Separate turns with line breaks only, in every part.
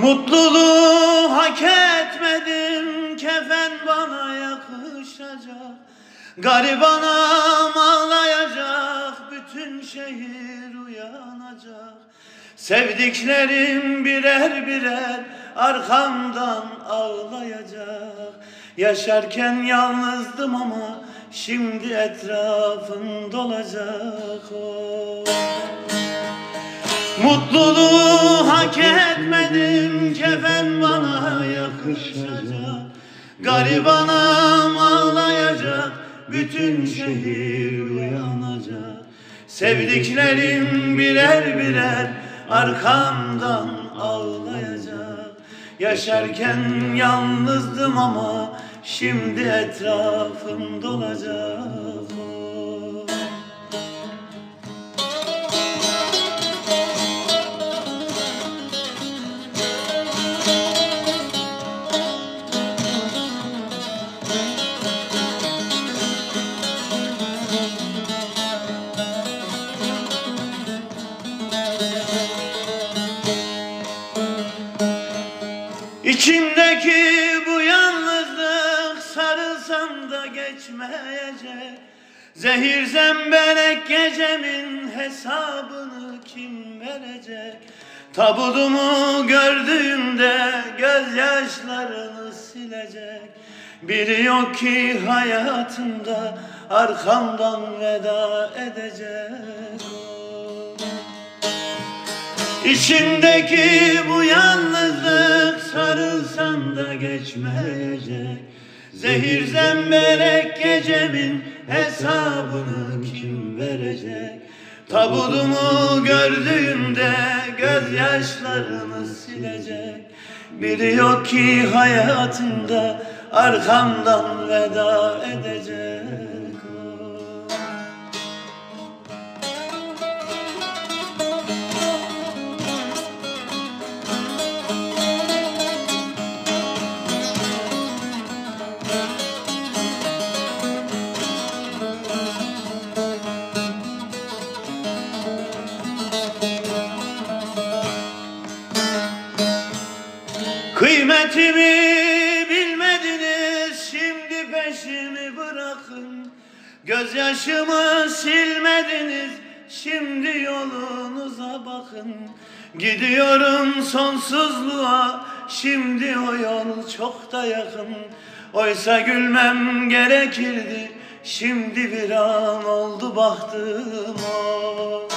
Mutluluğu hak etmedim kefen bana yakışacak. Garibanam ağlayacak bütün şehir uyanacak. Sevdiklerim birer birer arkamdan ağlayacak. Yaşarken yalnızdım ama şimdi etrafım dolacak oh. Mutluluğu hak etmedim kefen bana yakışacak. Garibanım ağlayacak bütün şehir uyanacak. Sevdiklerim birer birer arkamdan ağlayacak. Yaşarken yalnızdım ama şimdi etrafım dolacak İçimdeki bu yalnızlık sarılsam da geçmeyecek. Zehir zemberek gecemin hesabını kim verecek? Tabudumu gördüğümde gözyaşlarını silecek. Biri yok ki hayatımda arkamdan veda edecek. İçimdeki bu yalnızlık sarılsam da geçmeyecek. Zehir zemberek gecemin hesabını kim verecek? Tabudumu gördüğümde gözyaşlarını silecek. Biri yok ki hayatımda arkamdan veda edecek Kıymetimi bilmediniz şimdi peşimi bırakın. Gözyaşımı silmediniz şimdi yolunuza bakın. Gidiyorum sonsuzluğa şimdi o yol çok da yakın. Oysa gülmem gerekirdi şimdi bir an oldu bahtım o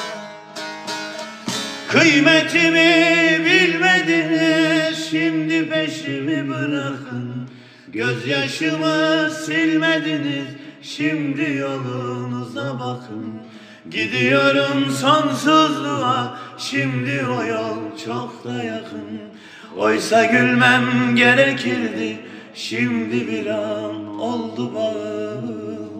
Kıymetimi bilmediniz şimdi peşimi bırakın. Gözyaşımı silmediniz şimdi yolunuza bakın. Gidiyorum sonsuzluğa şimdi o yol çok da yakın. Oysa gülmem gerekirdi şimdi bir an oldu bağım